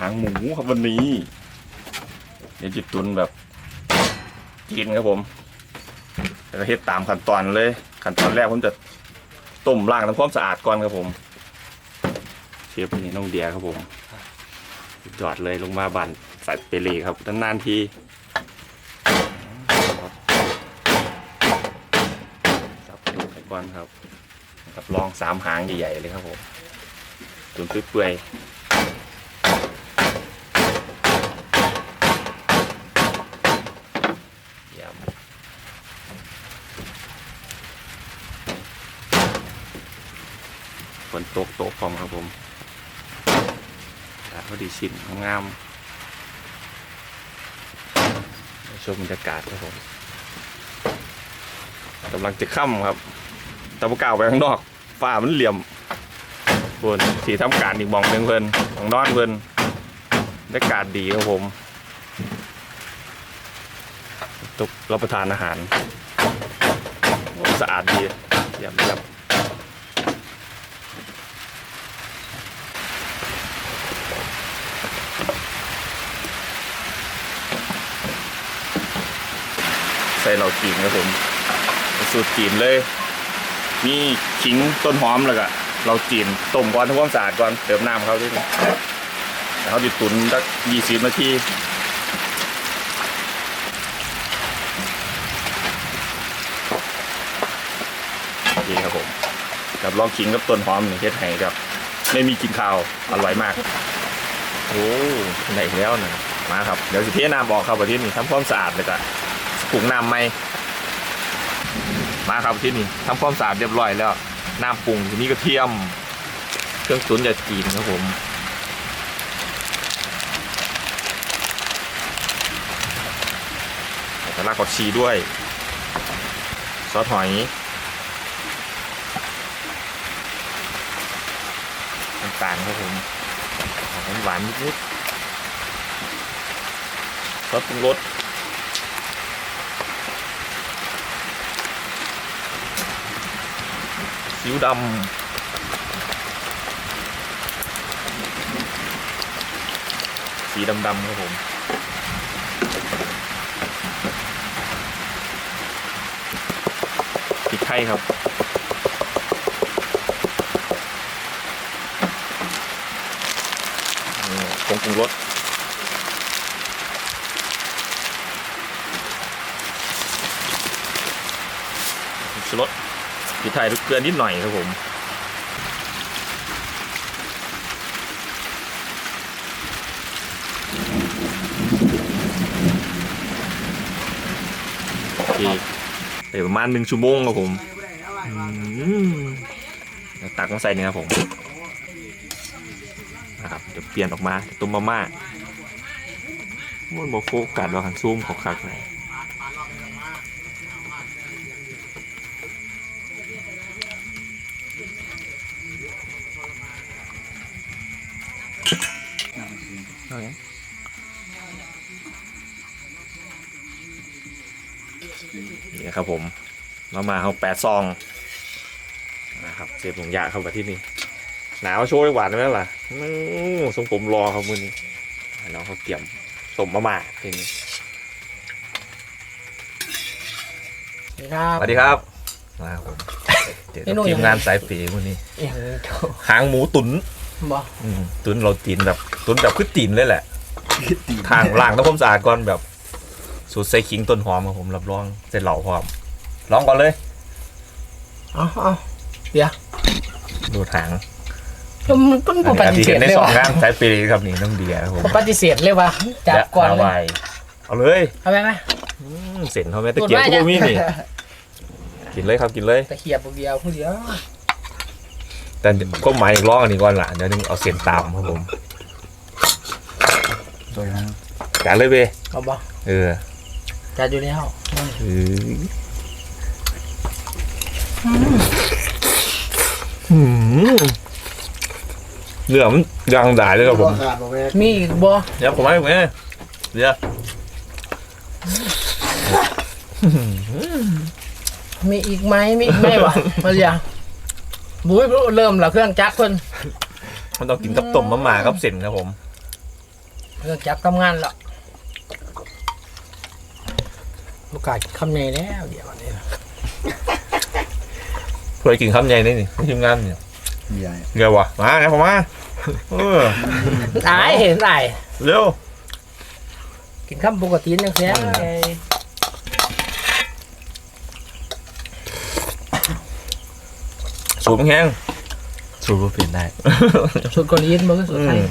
หางหมูครับวันนี้ เดี๋ยวจิตุนแบบกินครับผมแล้วเฮ็ดตามขั้นตอนเลย ขั้นตอนแรกผมจะต้มล้างทำความสะอาดก่อนครับผมเชฟนี่น้องเดียครับผมจอดเลยลงมาบันใส่เปรีครับนานๆทีสับดูไก่ก่อนครับกับลองสามหางใหญ่ๆเลยครับผมตุนเปื่อยๆยำ ฝนตกตกพร้อมครับผมพอดีชินงามชมบรรยากาศครับผมกำลังจะค่ำครับตะบกาวไปข้างนอกฟ้ามันเหลี่ยมบนสีทำการอีกหมองหนึ่งเพิ่นของนอนเพิ่นบรรยากาศดีครับผมตกรับประทานอาหารสะอาดดีเยี่ยมเยี่ยม ส่เราจีนครับผมสูตรจีนเลยมีขิงต้นหอมแล้วก็เราจีนต้มก่อนทำความสะอาดก่อนเติมน้ำเขาด้วยเขาดิตุนสักยี่สิบนาทีนี่ครับผมกับลองขิงกับต้นหอมนี่เฮ็ดให้กับ ไม่มีกลินข้าวอร่อยมากโอ้ได้อีกแล้วนะมาครับ เดี๋ยวสิเทน้ำออกครับวันที่นี่ทำความสะอาดเลยก็ ปรุงน้ำไหมมาครับที่นี่ทำความสะอาดเรียบร้อยแล้ว น้ำปรุงทีนี้กระเทียม เครื่องตุ๋นยาจีนครับผมก็รากผักชีด้วย ซอสหอยนี้ต่างๆครับผมหอมหวานนิดๆซอสปรุงรส อิ๊วดำสีดำๆครับผมพริกไทยครับผงปรุงรสชูรส พริกไทยลูกเกลือนิดหน่อยครับผมโอเคเดี๋ยวประมาณหนึ่งชั่วโมงครับผมตักมาใส่เนี่ยครับผมนะครับเดี๋ยวเปลี่ยนออกมาต้มมาม่ามันบอกโฟกัสว่าขันซูมเขาคักเลย นี่ครับผมเรามาเอาแปดซองนะครับเสียบผงยาเข้ามาที่นี่หนาวโชยหวานไหมล่ะอื้อทรงผมรอครับมือนี้น้องเขาเตรียมต้มมาม่าทีนี้ครับสวัสดีครับมาครับผมเดี๋ยวเมนูทียัมงไงงานสายปีวันนี้อย่างเจ้าหางหมูตุ๋น บ่อืมตุ๋นเราจีนแบบตุ๋นแบบขึ้นจีนเลยแหละทางล่างต้องผมสะอาดก่อนแบบ สูตรใส่ขิงต้นหอมครับผมรับรองเสร็จเหล่าพร้อมลองก่อนเลยเอาเอาเดี๋ยวดูหางมันต้องปอันฏินี้เสเห็ธนในเลยสองว่ะงานสายปีครับนี่น้องเดียครับผมปฏิเสธเลยว่ะจับก่อนและเลฮายวายเอาเลยเอาไปไหม อืมเสร็จเขาไหมตะเกียบพวกมีนี่ กินเลยครับกินเลย ตะเกียบผู้เดียวผู้เดียว แต่ก็หมายอีกร้องอันนี้ก่อนละเดี๋ยวนึงเอาเสียนตามครับผมสวยนะจานเลยเว้ยเอาบ่เออจัดอยู่แล้วเออหืมเนื้อมันยางด่ายเลยครับผมขาดบอกแม่มีอีกบ่เดี๋ยวผมให้ผมให้เดี๋ยวมีอีกไหมมีอีกไหมวะมาเรีย บุ้ยเริ่มแล้วเครื่องจักรเพิ่นมันต้องกินกับต้มมะม่ากับเส้นครับผมเรื่องจับทำงานและโอกาสคำในแล้วเดี๋ยวนี้นะเพื่อกินข้าวใหญ่นี่นี่ทีมงานเนี่ยใหญ่เดี๋ยววะมาไงผมมาเอออายเห็นอายเร็วกินข้าวปกติยังเสีย ไงสูบแห้งสูบเปลี่ยนได้สุดเกาหลีมันก็สุดไทยอืม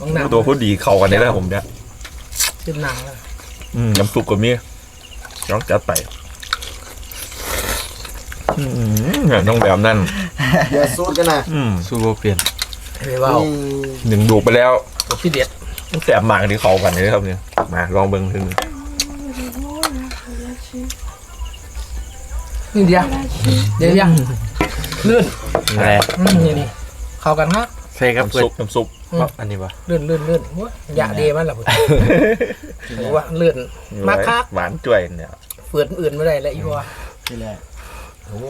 บางหนังตัวพูดดีเข้ากันได้แล้วผมเนี่ยจิ้มหนังแล้วอืมน้ำซุปก็มีย้อนจัดไปอืมเนี่ยน้องแบบนั่นอย่าสูดกันนะอืมสูบเปลี่ยนเฮ้ยว้าวหนึ่งดูกไปแล้วตัวพี่เด็ดแสบมากที่เขากันเลยครับเนี่ยมาลองเบิ้งทีนึงนี่เดียวเดี๋ยวยัง ลื่นอะไรอืมนี่นี่เข้ากันฮะใส่กับน้ำเพื่อซุปน้ำซุปอันนี้ปะลื่นลื่นลื่นว้ยยาเดมันล่ะพุ่นถือว่าลื่นมาคักหวานจ่วยเนี่ยเฟือนอื่นไม่ได้แล้วอีว่านี่แหละโอ้โห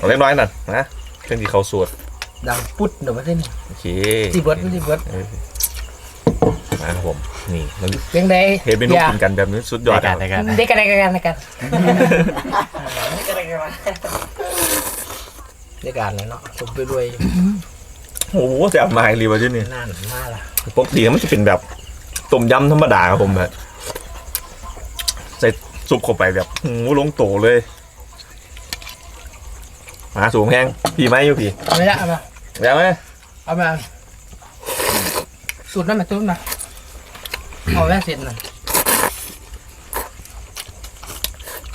เอาเล็กน้อยหน่อยนะเครื่องที่เขาสวดดังปุ๊ดเดี๋ยวมาเส้นโอเคที่เบิร์ดที่เบิร์ด เออมาครับผมนี่มันยังไงเฮดเมนูกินกันแบบนี้สุดยอดในการคในรับการได้กันได้กันได้กันได้กันเลยเนาะผมไปรวยโอ้โหแสบมากรีบว่าที่นี่นั่นมาละปกติมันจะเป็นแบบต้มยำธรรมดาครับผมแบบใส่ซุปเข้าไปแบบโอ้โหลงโตเลยมาสูงแห้งพี่ไหมอยู่พี่ไม่ได้เอามาแล้วไหมเอามา สูตรนั้นมาสูตรมาเอาแม่เสร็จหน่อย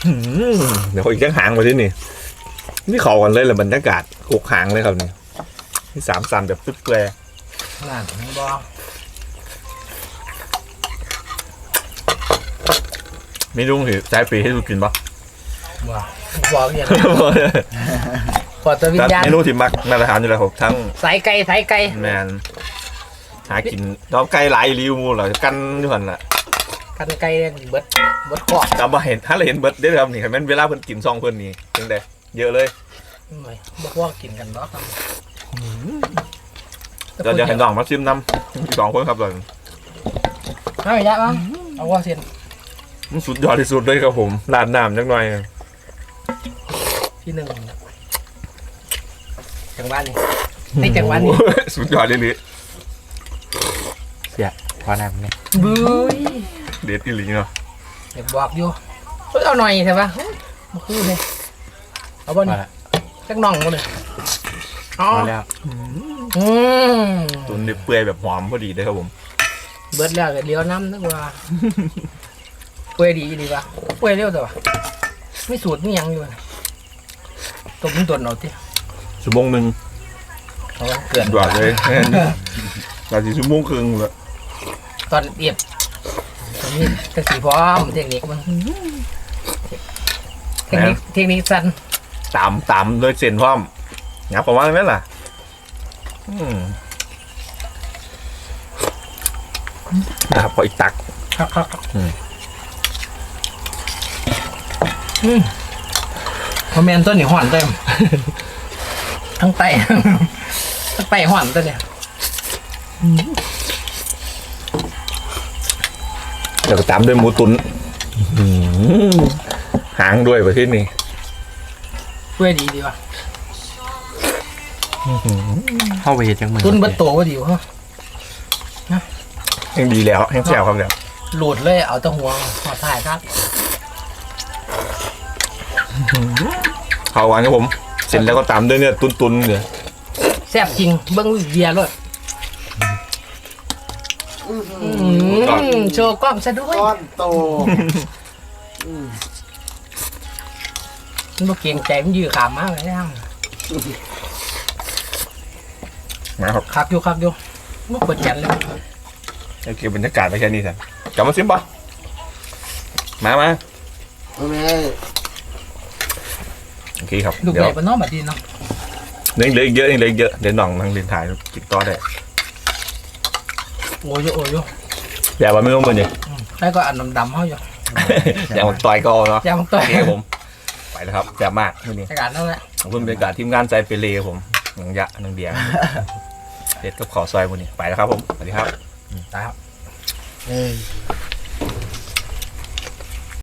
อืมเดี๋ยวอีกจังหางมาที่นี่ นี่เขากันเลยแหละบรรยากาศหกหางเลยครับนี่ที่สามสันแบบปึ๊ดเปรยนั่นบอไม่รู้ถือใจปีให้ดูกินปะว่าบอกอย่างขอตัววิญญาณเมนูที่มักมาตรฐานอยู่แล้วครับทั้งสายไก่สายไก่แมน หากินดอกไก่หลายริวมูเหรอกันอยู่หันละกันไก่เนี่ยเบิดเบิดขอบจำมาเห็นถ้าเราเห็นเบิร์ดได้อครับนี่เห็นไหมเวลาเพิ่นกินซองเพิ่นนี่จังไดเยอะเลยหน่อยบอกว่ากินกันเนาะครับเดี๋ยวเดี๋ยวให้น้องมาชิมน้ำสองคนครับเลยเอาอีกแล้วมั้งเอาว่าเส้นมันสุดยอดที่สุดเลยครับผมราดน้ำจักหน่อยที่หนึ่งจังหวะนี้ในจังหวะนี้โอ้โหสุดยอดเลยลิเสียพอน้ำเนี่ยบุ้ยเด็ดอีหลีเนาะเดี๋ยวบอกอยู่เฮ้ยเอาหน่อยใช่ปะมาคือเลยเอาบ่พอนี่ละจักน่องมาเลยอ๋อพอแล้วอืมตุนเปื่อยแบบหอมพอดีเลยครับผมเบิดแล้วก็เลี้ยวน้ำนึกว่าเปื่อยดีดีป่ะเปื่อยเร็วแต่ว่าไม่สูตรไม่ยังอยู่นะต้มตุนเอาที่ชั่วโมงหนึ่งเอาไว้เกินสุดยอดเลย นาทีชั่วโมงครึ่งเลย ตอนเอียบตอนนี้ตะสีพร้อมเทคนิคมันเทคนิคเทคนิคสั้นตามตามเลยเส้นพร้อมงับประมาณนั้นล่ะอืมนะครับพออีกตักครับครับครับอืมอืมพอแมนต้นนี่ห่อนเต็ม ทั้งไตทั้งไตห่อนตัวเนี่ยเดี๋ยวก็ตามด้วยหมูตุนอื้อหือหางด้วยประเทศนี้เพื่อดีดีว่ะเข้าไปเห็นจังมือตุนเบัตโตก็ดีวะยังดีแล้วยังแซวครับแล้วหลุดเลยเอาแตะหัวหัวถ่ายครับเขาหวานครับผม เสร็จแล้วก็ตามด้วยเนี่ยตุนตุนๆเนี่ยแซ่บจริงเบิ้งเบียร์เลยโชว์กล้องซะด้วยก้อนโตมันบ่เกรงใจมันยื้อขามมากเลยนะนะครับคักอยู่คักอยู่มันกดจันเลยโอเคบรรยากาศไปแค่นี้สิกลับมาซิมปะมามาแม่โอเคครับลูกเดี๋ยใหวญ่ปะเน้องแบบนี้เนาะ เหลือเหลืออีกเยอะยังเหลืออีกเยอะเดี๋ยวน้องนั่งเรียนถ่ายกินต่อได้ โอ้ยโอ้ยโอ้ยอย่าว่าไม่ต้องมันเลยแล้วก็อันดำๆเขาอยู่อย่ามันต่อยก็เอาเนาะยางต่อโอยเคครับผมไปแล้วครับแซ่บมากที่นี่อากาศนั่นแหละขอบคุณบรรยากาศทีมงานใจเปเล่ครับผมหนังยะหนังเดียงเด็ดกับขอซอยวันนี้ไปแล้วครับผมสวัสดีครับตายครับเอ้ย